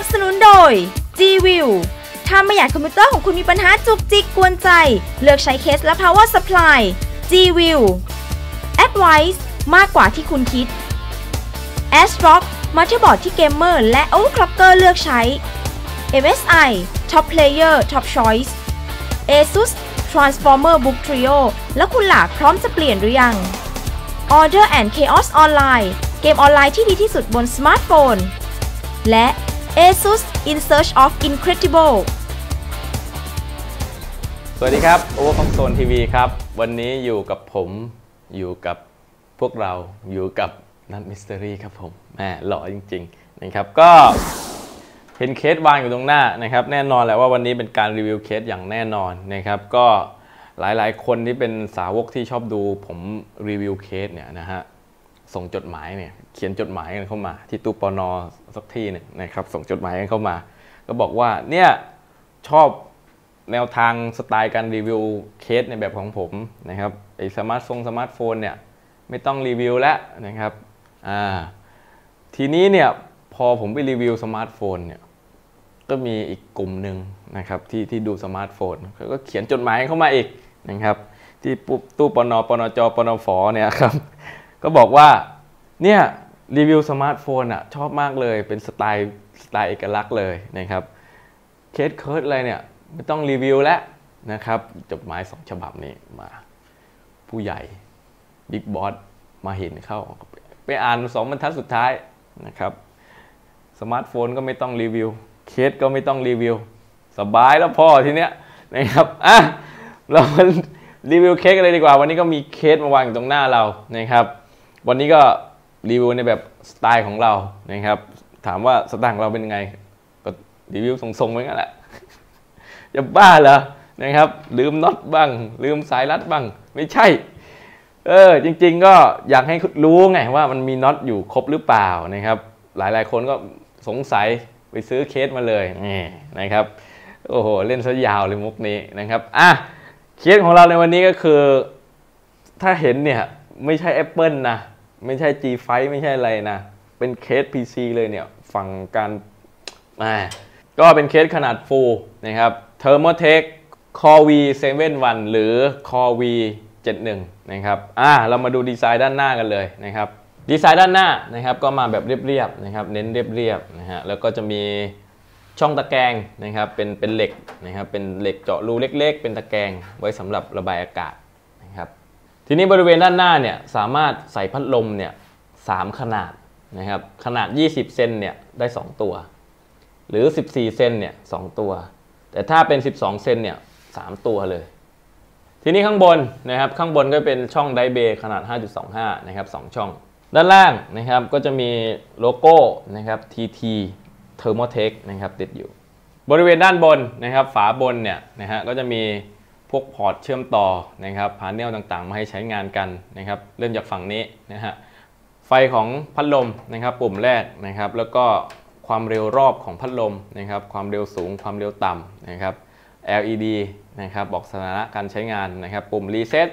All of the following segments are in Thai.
นับสนุนโดย G-View ถ้าไม่อยากคอมพิวเตอร์ของคุณมีปัญหาจุกจิกกวนใจ เลือกใช้เคสและ power supply G-View Advice มากกว่าที่คุณคิด ASRock มาเตอร์บอร์ดที่เกมเมอร์และ overclocker เลือกใช้ MSI Top Player Top Choice ASUS Transformer Book Trio แล้วคุณหลากพร้อมจะเปลี่ยนหรือยัง Order and Chaos Online เกมออนไลน์ที่ดีที่สุดบนสมาร์ทโฟน และ ASUS In Search of Incredible สวัสดีครับโอเวอร์คอมโซนทีวีครับ วันนี้อยู่กับผมอยู่กับพวกเราอยู่กับนัทมิส t ตอรี่ครับผมแหมหล่อจริงๆนะครับก็เห็นเคสวางอยู่ตรงหน้านะครับ แน่นอนแหละว่าวันนี้เป็นการรีวิวเคสอย่างแน่นอนนะครับ ก็หลายๆ คนที่เป็นสาวกที่ชอบดูผมรีวิวเคสเนี่ยนะฮะส่งจดหมายเนี่ย เขียนจดหมายกันเข้ามา ที่ตู้ปอนอสักที่นึ่งนะครับ ส่งจดหมายกันเข้ามา ก็บอกว่าเนี่ยชอบแนวทางสไตล์การรีวิวเคสในแบบของผมนะครับไอ้สมาร์ทโฟนสมาร์ทโฟนเนี่ยไม่ต้องรีวิวแล้วนะครับอ่าทีนี้เนี่ยพอผมไปรีวิวสมาร์ทโฟนเนี่ยก็มีอีกกลุ่มหนึ่งนะครับที่ที่ดูสมาร์ทโฟนเขาก็เขียนจดหมายเข้ามาอีกนะครับที่ปุ๊บตู้ปนปนจปนฟเนี่ยครับก็บอกว่า เนี่ยรีวิวสมาร์ทโฟนอะชอบมากเลยเป็นสไตล์สไตล์เอกลักษณ์เลยนะครับเคสเคิร์ดอะไรเนี่ยไม่ต้องรีวิวแล้วนะครับจดหมายสองฉบับนี้มา ผู้ใหญ่บิ๊กบอสมาเห็นเข้า ไปอ่านสองบรรทัดสุดท้ายนะครับสมาร์ทโฟนก็ไม่ต้องรีวิว เคสก็ไม่ต้องรีวิว สบายแล้วพ่อทีเนี้ยนะครับอะเรามารีวิวเคสกันเลยดีกว่า วันนี้ก็มีเคสมาวางอยู่ตรงหน้าเรานะครับ วันนี้ก็ รีวิวในแบบสไตล์ของเรานะครับ ถามว่าสไตล์ของเราเป็นยังไง ก็รีวิวทรงๆไว้งั้นแหละจะบ้าเหรอนะครับ ลืมน็อตบ้าง ลืมสายรัดบ้าง ไม่ใช่ เออ จริง ๆ ก็อยากให้รู้ไงว่ามันมีน็อตอยู่ครบหรือเปล่านะครับ หลายๆคนก็สงสัยไปซื้อเคสมาเลยนี่นะครับ โอ้โห เล่นซะยาวเลยมุกนี้นะครับอะเคสของเราในวันนี้ก็คือ ถ้าเห็นเนี่ย ไม่ใช่ Apple นะ ไม่ใช่ G5 ไม่ใช่อะไรนะ เป็นเคส PC เลยเนี่ย ฝั่งการอ่าก็เป็นเคสขนาด full นะครับ Thermotech Core V71 หรือ Core V71 นะครับ อ่า เรามาดูดีไซน์ด้านหน้ากันเลยนะครับ ดีไซน์ด้านหน้านะครับ ก็มาแบบเรียบๆนะครับ เน้นเรียบๆนะฮะ แล้วก็จะมีช่องตะแกรงนะครับ เป็นเป็นเหล็กนะครับ เป็นเหล็กเจาะรูเล็ก ๆ เป็นตะแกรงไว้สำหรับระบายอากาศ ทีนี้บริเวณด้านหน้าเนี่ยสามารถใส่พัดลมเนี่ยสามขนาดนะครับขนาด 20 เซนเนี่ยได้ 2 ตัว หรือ 14 เซนเนี่ยสตัว แต่ถ้าเป็น 12 เซนเนี่ย3ตัวเลย ทีนี้ข้างบนนะครับข้างบนก็เป็นช่องไดเบย์ขนาด 5.25 นะครับ 2 ช่อง ด้านล่างนะครับก็จะมีโลโก้นะครับ TT Thermotech นะครับติดอยู่ บริเวณด้านบนนะครับฝาบนเนี่ยนะฮะก็จะมี พวกพอร์ตเชื่อมต่อนะครับพาเนลต่างๆ มาให้ใช้งานกันนะครับ เริ่มจากฝั่งนี้นะฮะไฟของพัดลมนะครับ ปุ่มแรกนะครับ แล้วก็ความเร็วรอบของพัดลมนะครับ ความเร็วสูงความเร็วต่ำนะครับ LED นะครับบอกสถานะการใช้งานนะครับ ปุ่ม reset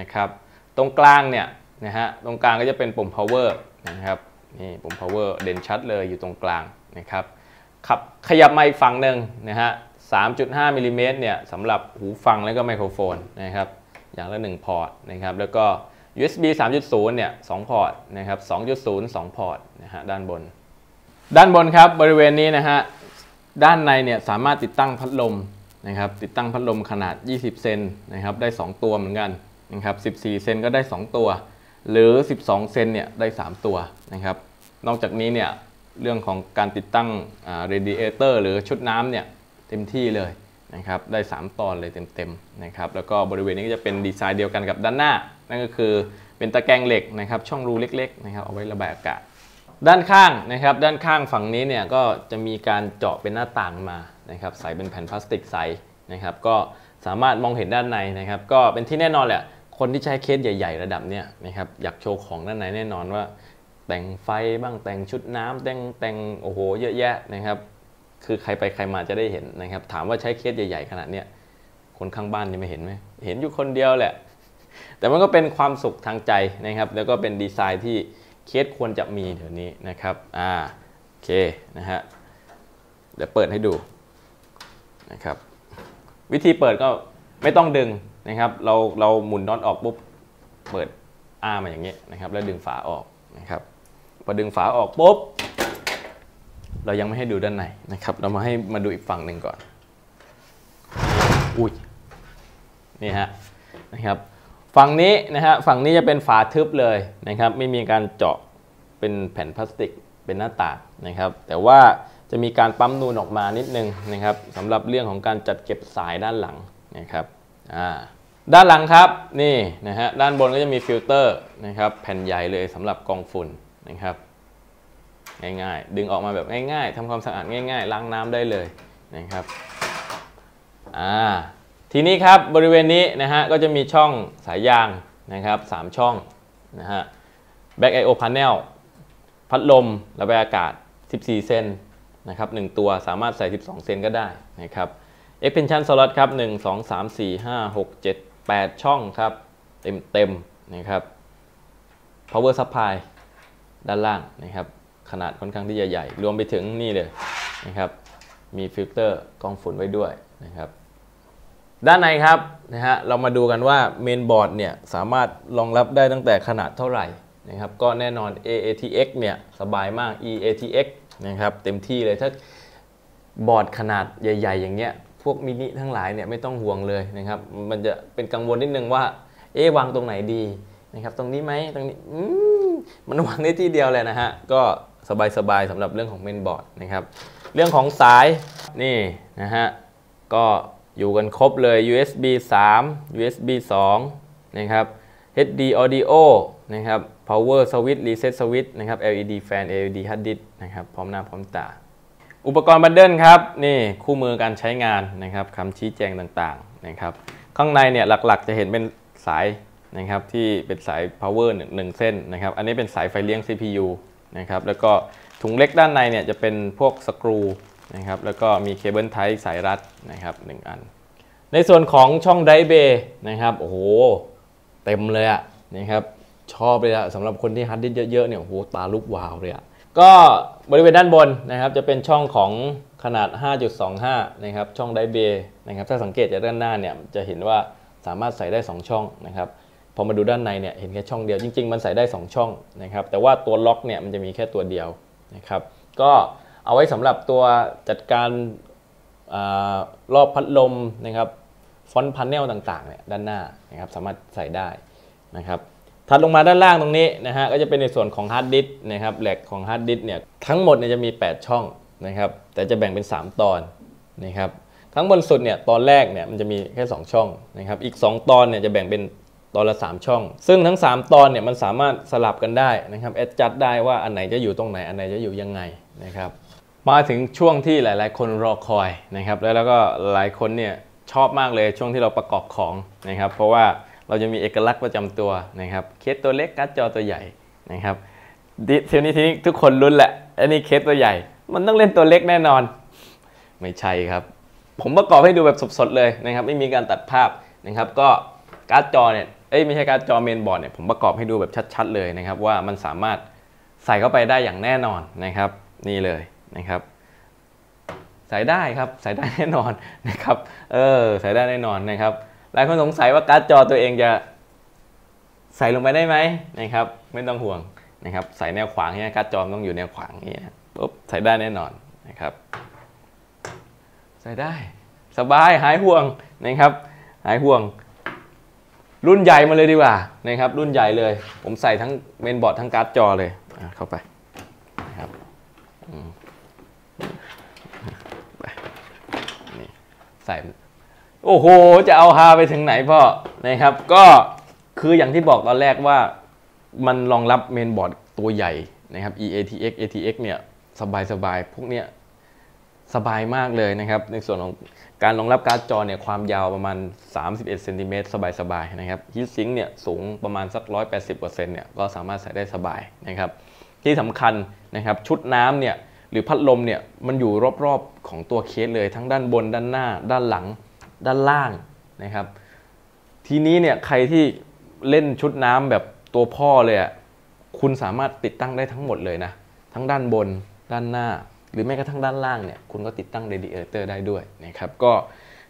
นะครับ ตรงกลางเนี่ยนะฮะตรงกลางก็จะเป็นปุ่ม power นะครับนี่ปุ่ม power เด่นชัดเลยอยู่ตรงกลางนะครับขับขยับมาอีกฝั่งหนึ่งนะฮะ 3.5มิลลิเมตรเนี่ยสำหรับหูฟังแล้วก็ไมโครโฟนนะครับอย่างละ 1 พอร์ตนะครับแล้วก็ USB 3.0 เนี่ย 2 พอร์ตนะครับ 2.0 2 พอร์ตนะฮะด้านบน ด้านบนครับบริเวณนี้นะฮะด้านในเนี่ยสามารถติดตั้งพัดลมนะครับติดตั้งพัดลมขนาด 20 เซนนะครับได้ 2 ตัวเหมือนกันนะครับ 14 เซนก็ได้ 2 ตัว หรือ 12 เซนเนี่ยได้ 3 ตัวนะครับนอกจากนี้เนี่ยเรื่องของการติดตั้งเรดิเอเตอร์หรือชุดน้ำเนี่ย เต็มที่เลยนะครับได้ 3 ตอนเลยเต็มๆนะครับแล้วก็บริเวณนี้ก็จะเป็นดีไซน์เดียวกันกับด้านหน้า นั่นก็คือเป็นตะแกรงเหล็กนะครับช่องรูเล็กๆนะครับเอาไว้ระบายอากาศ ด้านข้างนะครับด้านข้างฝั่งนี้เนี่ยก็จะมีการเจาะเป็นหน้าต่างมานะครับใส่เป็นแผ่นพลาสติกใสนะครับก็สามารถมองเห็นด้านในนะครับก็เป็นที่แน่นอนแหละคนที่ใช้เคสใหญ่ ๆ ระดับเนี้ยนะครับอยากโชว์ของด้านในแน่นอนว่า แต่งไฟบ้างแต่งชุดน้ำแต่งแต่งโอ้โหเยอะแยะนะครับ คือใครไปใครมาจะได้เห็นนะครับ ถามว่าใช้เคสใหญ่ๆขนาดเนี้ยคนข้างบ้านยังไม่เห็นไหมเห็นอยู่คนเดียวแหละ แต่มันก็เป็นความสุขทางใจนะครับ แล้วก็เป็นดีไซน์ที่เคสควรจะมีเดี๋ยวนี้นะครับอ่าโอเคนะฮะเดี๋ยวเปิดให้ดูนะครับ วิธีเปิดก็ไม่ต้องดึงนะครับ เราเราหมุนน็อตออกปุ๊บเปิดอ้ามาอย่างนี้นะครับ แล้วดึงฝาออกนะครับพอดึงฝาออกปุ๊บ เรายังไม่ให้ดูด้านในนะครับ เรามาให้มาดูอีกฝั่งหนึ่งก่อน อุ้ย นี่ฮะนะครับ ฝั่งนี้นะฮะ ฝั่งนี้จะเป็นฝาทึบเลยนะครับ ไม่มีการเจาะเป็นแผ่นพลาสติก เป็นหน้าต่างนะครับ แต่ว่าจะมีการปั๊มนูนออกมานิดนึงนะครับสำหรับเรื่องของการจัดเก็บสายด้านหลังนะครับ อ่าด้านหลังครับนี่นะฮะด้านบนก็จะมีฟิลเตอร์นะครับแผ่นใหญ่เลยสำหรับกองฝุ่นนะครับ ง่ายๆ ดึงออกมาแบบง่ายๆทำความสะอาดง่ายๆ ล้างน้ำได้เลยนะครับอ่าทีนี้ครับบริเวณนี้นะฮะก็จะมีช่องสายยางนะครับ3ช่องนะฮะ Back I/O Panel พัดลมระบายอากาศ 14 เซนนะครับ1ตัวสามารถใส่ 12 เซนก็ได้นะครับ Expansion Slot ครับ 1 2 3 4 5 6 7 8 ช่องครับเต็มเต็มๆนะครับ Power Supply ด้านล่างนะครับ ขนาดค่อนข้างที่จะใหญ่ รวมไปถึงนี่เลยนะครับ มีฟิลเตอร์กรองฝุ่นไว้ด้วยนะครับ ด้านในครับนะฮะเรามาดูกันว่าเมนบอร์ดเนี่ยสามารถรองรับได้ตั้งแต่ขนาดเท่าไหร่นะครับ ก็แน่นอน AATX เนี่ยสบายมาก EATX นะครับเต็มที่เลยถ้าบอร์ดขนาดใหญ่ ๆ อย่างเงี้ยพวกมินิทั้งหลายเนี่ยไม่ต้องห่วงเลยนะครับ มันจะเป็นกังวลนิดนึงว่า เอ๊วางตรงไหนดีนะครับ ตรงนี้ไหมตรงนี้มันวางได้ที่เดียวเลยนะฮะ ก็ สบายๆสำหรับเรื่องของเมนบอร์ดนะครับเรื่องของสายนี่นะฮะก็อยู่กันครบเลย USB 3 USB 2 นะครับ HD Audio นะครับ Power Switch Reset Switch นะครับ LED Fan LED Hard Disk นะครับ พร้อมหน้าพร้อมตา อุปกรณ์บันเดิลครับ นี่คู่มือการใช้งานนะครับคำชี้แจงต่างๆนะครับ ข้างในเนี่ยหลักๆจะเห็นเป็นสายนะครับที่เป็นสาย power หนึ่งหนึ่งเส้นนะครับ อันนี้เป็นสายไฟเลี้ยง CPU นะครับแล้วก็ถุงเล็กด้านในเนี่ยจะเป็นพวกสกรูนะครับแล้วก็มีเคเบิลไทสายรัดนะครับหนึ่งอัน ในส่วนของช่องไดเบย์นะครับโอ้โหเต็มเลยอะนะครับชอบเลยอะสำหรับคนที่ฮาร์ดดิสเยอะๆเนี่ยโอ้โหตาลุกวาวเลยอะก็บริเวณด้านบนนะครับจะเป็นช่องของขนาด 5.25 นะครับช่องไดเบย์นะครับถ้าสังเกตจากด้านหน้าเนี่ยจะเห็นว่าสามารถใส่ได้ 2 ช่องนะครับ พอมาดูด้านในเนี่ยเห็นแค่ช่องเดียวจริง ๆ มันใส่ได้ 2 ช่องนะครับแต่ว่าตัวล็อกเนี่ยมันจะมีแค่ตัวเดียวนะครับก็เอาไว้สำหรับตัวจัดการอรอบพัดลมนะครับฟอนต์พาเนลต่างๆเนี่ยด้านหน้านะครับสามารถใส่ได้นะครับถัดลงมาด้านล่างตรงนี้นะฮะก็จะเป็นในส่วนของฮาร์ดดิสก์นะครับแหลกของฮาร์ดดิสก์เนี่ยทั้งหมดเนี่ยจะมี 8 ช่องนะครับแต่จะแบ่งเป็น 3 ตอนนะครับทั้งบนสุดเนี่ยตอนแรกเนี่ยมันจะมีแค่ 2 ช่องนะครับอีก 2 ตอนเนี่ยจะแบ่งเป็น ตอนละ 3 ช่อง ซึ่งทั้ง 3 ตอนเนี่ยมันสามารถสลับกันได้นะครับแอดจัดได้ว่าอันไหนจะอยู่ตรงไหนอันไหนจะอยู่ยังไงนะครับมาถึงช่วงที่หลาย ๆ คนรอคอยนะครับแล้วแล้วก็หลายคนเนี่ยชอบมากเลยช่วงที่เราประกอบของนะครับ เพราะว่าเราจะมีเอกลักษณ์ประจำตัวนะครับเคสตัวเล็กการ์ดจอตัวใหญ่นะครับเทีนี้ทีนี้ทุกคนรุ้นแหละอันนี้เคสตัวใหญ่ มันต้องเล่นตัวเล็กแน่นอน ไม่ใช่ครับ ผมประกอบให้ดูแบบสดๆเลยนะครับ ไม่มีการตัดภาพนะครับ ก็การ์ดจอเนี่ย เอ้ยไม่ใช่การจอเมนบอร์ดเนี่ยผมประกอบให้ดูแบบชัดๆเลยนะครับ ว่ามันสามารถใส่เข้าไปได้อย่างแน่นอนนะครับ นี่เลยนะครับ ใส่ได้ครับใส่ได้แน่นอนนะครับ เออใส่ได้แน่นอนนะครับหลายคนสงสัยว่าการ์ดจอตัวเองจะใส่ลงไปได้ไหมนะครับ ไม่ต้องห่วงนะครับ ใส่แนวขวางเนี่ยการ์ดจอมต้องอยู่แนวขวางนี้นะปุ๊บใส่ได้แน่นอนนะครับ ใส่ได้ สบายหายห่วงนะครับ หายห่วง รุ่นใหญ่มาเลยดีกว่านะครับรุ่นใหญ่เลย ผมใส่ทั้งเมนบอร์ดทั้งการ์ดจอเลยเข้าไปนะครับใส่โอ้โห จะเอาฮาไปถึงไหนพ่อนะครับ ก็คืออย่างที่บอกตอนแรกว่ามันรองรับเมนบอร์ดตัวใหญ่นะครับ EATX ATX เนี่ยสบายสบายพวกเนี้ย สบายมากเลยนะครับ ในส่วนของการรองรับการ์ดจอเนี่ยความยาวประมาณ 31เซนติเมตรสบายสบายนะครับฮีทซิงค์เนี่ยสูงประมาณสัก 180%เนี่ยก็สามารถใส่ได้สบายนะครับ ที่สำคัญนะครับชุดน้ำเนี่ยหรือพัดลมเนี่ยมันอยู่รอบๆของตัวเคสเลยทั้งด้านบนด้านหน้า ด้านหลัง ด้านล่างนะครับ ทีนี้เนี่ยใครที่เล่นชุดน้ำแบบตัวพ่อเลยอะคุณสามารถติดตั้งได้ทั้งหมดเลยนะทั้งด้านบน ด้านหน้า หรือแม้กระทั่งด้านล่างเนี่ยคุณก็ติดตั้ง radiator ได้ด้วยนะครับก็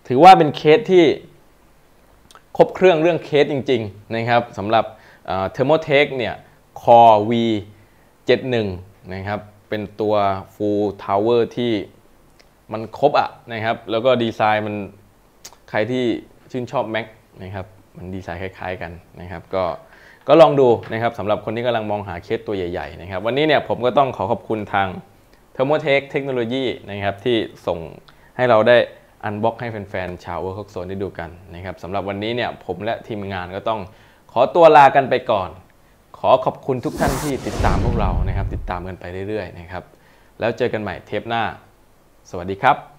ถือว่าเป็นเคสที่ครบเครื่องเรื่องเคสจริงๆนะครับสำหรับเทอร์โมเทคเนี่ย Core V 71นะครับเป็นตัว Full Tower ที่มันครบอะนะครับแล้วก็ดีไซน์มันใครที่ชื่นชอบ Mac นะครับมันดีไซน์คล้ายๆกันนะครับก็ก็ลองดูนะครับสำหรับคนที่กำลังมองหาเคสตัวใหญ่ๆนะครับวันนี้เนี่ยผมก็ต้องขอขอบคุณทาง เทอร์โมเทคเทคโนโลยีนะครับที่ส่งให้เราได้อันบ็อกให้แฟนๆชาวเวิร์กโซนได้ดูกันนะครับสำหรับวันนี้เนี่ยผมและทีมงานก็ต้องขอตัวลากันไปก่อน ขอขอบคุณทุกท่านที่ติดตามพวกเรานะครับ ติดตามกันไปเรื่อยๆนะครับ แล้วเจอกันใหม่เทปหน้า สวัสดีครับ